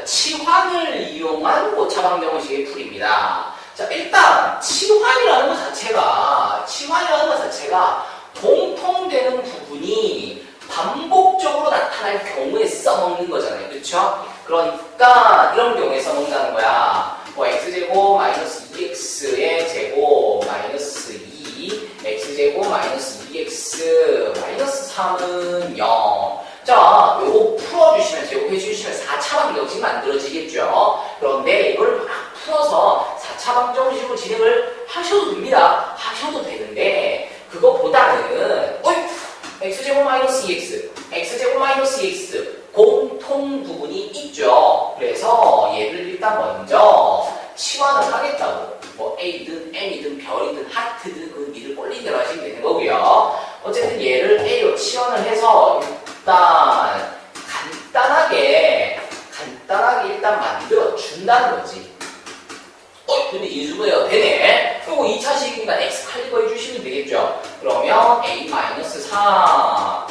자, 치환을 이용한 고차방 정식의 풀입니다. 자, 일단 치환이라는 것 자체가 치환이라는 것 자체가 공통되는 부분이 반복적으로 나타날 경우에 써먹는 거잖아요. 그렇죠? 그러니까 이런 경우에 써먹는다는 거야. 뭐 x제곱 마이너스 2x의 제곱 마이너스 2 x제곱 마이너스 2x 마이너스 3은 0 자, 요거 풀어주시면, 제곱해 주시면 4차방 정식 만들어지겠죠? 그런데 이걸 막 풀어서 4차방 정식으로 진행을 하셔도 됩니다. 하셔도 되는데, 그거보다는, 어이! x제곱 마이너스 2x, x제곱 마이너스 2x, 공통 부분이 있죠. 그래서 얘를 일단 먼저 치환을 하겠다고. 뭐 A든 M이든 별이든 하트든 그 니들 꼴린 대로 하시면 되는 거고요. 어쨌든 얘를 A로 치환을 해서 일단 간단하게 간단하게 일단 만들어 준다는 거지. 어, 근데 인수분해가 되네. 그리고 2차 식이니까 x 칼리버 해주시면 되겠죠. 그러면 a-4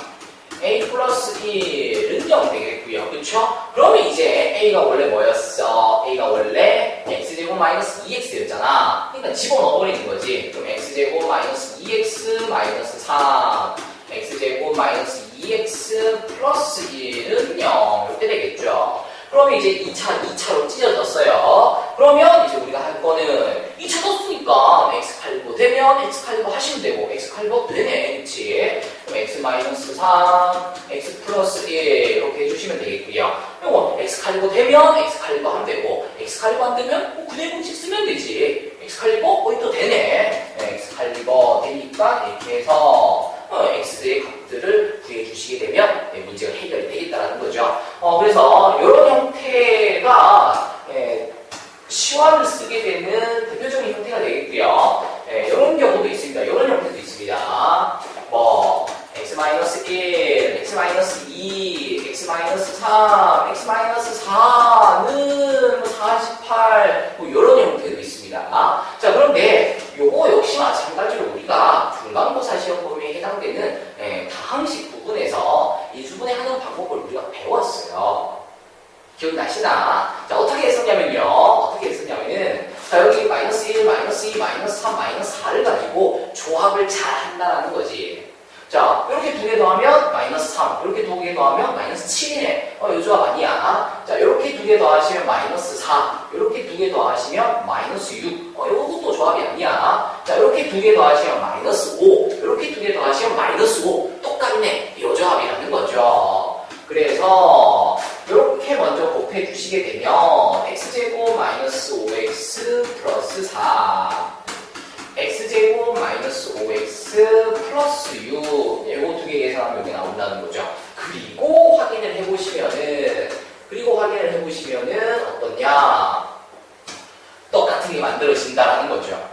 a 플러스 1은 0 되겠고요. 그쵸? 그러면 이제 a가 원래 뭐였어? a가 원래 x제곱 마이너스 2x였잖아. 그러니까 집어넣어버리는 거지. 그럼 x제곱 마이너스 2x 마이너스 3 x제곱 마이너스 2x 플러스 1은 0 이렇게 되겠죠. 그러면 이제 2차, 2차로 찢어졌어요. 그러면 이제 우리가 할 거는 2차 떴으니까 x 칼리버 되면 x 칼리버 하시면 되고 x 칼리버 되네. 그치? 그럼 x 마이너스 3, x 플러스 1 이렇게 해주시면 되겠고요. 이거 x 칼리버 되면 x 칼리버 하면 되고 x 칼리버 안 되면 뭐 그네 공식 쓰면 되지. x 칼리버 거의 또 되네. 네, x 칼리버 되니까 이렇게 해서 어, x의 값들을 구해주시게 되면 네, 문제가 해결이 되겠다는 거죠. 어, 그래서 이런 형태가 예, 시화를 쓰게 되는 대표적인 형태가 되겠고요. 예, 이런 경우도 있습니다. 이런 형태도 있습니다. 뭐 x-1, x-2, x-3, x-4는 48, 뭐 이런 형태도 있습니다. 자, 그런데 요거 역시 마찬가지로 우리가 중간고사 시험 범위에 해당되는 예, 다항식 부분에서 인수분해 하는 방법을 우리가 배웠어요. 기억나시나? 자, 어떻게 했었냐면요. 어떻게 했었냐면은, 자, 여기 마이너스 1, 마이너스 2, 마이너스 3, 마이너스 4를 가지고 조합을 잘 한다는 거지. 자, 이렇게 두 개 더하면 마이너스 3, 이렇게 두 개 더하면 마이너스 7이네. 어, 이 조합 아니야. 자, 이렇게 두 개 더하시면 마이너스 4, 이렇게 두 개 더하시면 마이너스 6. 어, 이것도 조합이 아니야. 자, 이렇게 두 개 더하시면 마이너스 5, 이렇게 두 개 더하시면 마이너스 5. 똑같네. 이 조합이라는 거죠. 그래서 주시게 되면 x제곱 마이너스 5x 플러스 4 x제곱 마이너스 5x 플러스 6 이거 두 개 계산하면 여기 나온다는 거죠. 그리고 확인을 해보시면은 그리고 확인을 해보시면은 어떠냐? 똑같은 게 만들어진다라는 거죠.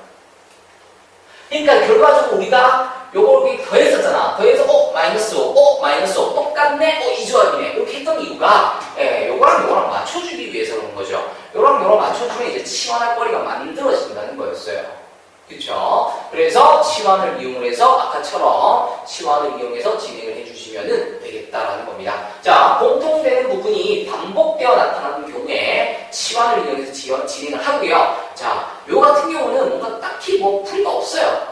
그러니까 결과적으로 우리가 요걸 더했었잖아. 더해서 어? 마이너스 5, 어? 마이너스 5 똑같네, 어 이 조합이네. 이렇게 했던 이유가 예, 요거랑 요거랑 맞춰주기 위해서 그런 거죠. 요랑 요랑 맞춰주면 이제 치환할 거리가 만들어진다는 거였어요. 그쵸? 그래서 치환을 이용해서 아까처럼 치환을 이용해서 진행을 해주시면 되겠다라는 겁니다. 자, 공통되는 부분이 반복되어 나타나는 경우에 치환을 이용해서 지원, 진행을 하고요. 자, 요 같은 경우는 뭔가 딱히 뭐 풀이가 없어요.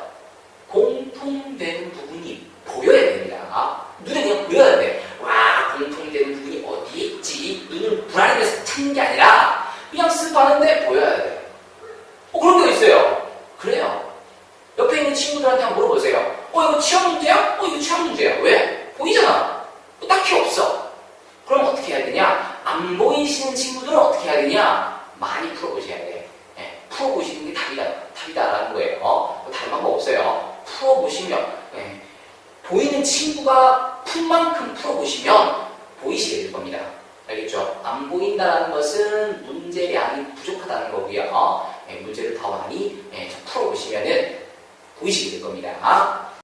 공통되는 부분이 보여야 됩니다. 눈에 그냥 보여야 돼. 와, 공통되는 부분이 어디에 있지? 눈을 불안해서 찾는 게 아니라 그냥 쓱 봤는데 보여야 돼. 어, 그런 게 있어요. 그래요. 옆에 있는 친구들한테 한번 물어보세요. 어, 이거 취업 문제야? 어, 이거 취업 문제야. 왜? 보이잖아. 뭐 딱히 없어. 그럼 어떻게 해야 되냐? 안 보이시는 친구들은 어떻게 해야 되냐? 많이 풀어보셔야 돼. 예, 풀어보시는 게 답이다, 답이다라는 거예요. 뭐 다른 방법 없어요. 풀어보시면, 예, 보이는 친구가 푼 만큼 풀어보시면 보이시게 될 겁니다. 알겠죠? 안 보인다는 것은 문제량이 부족하다는 거고요. 예, 문제를 더 많이 예, 풀어보시면은 보이시게 될 겁니다.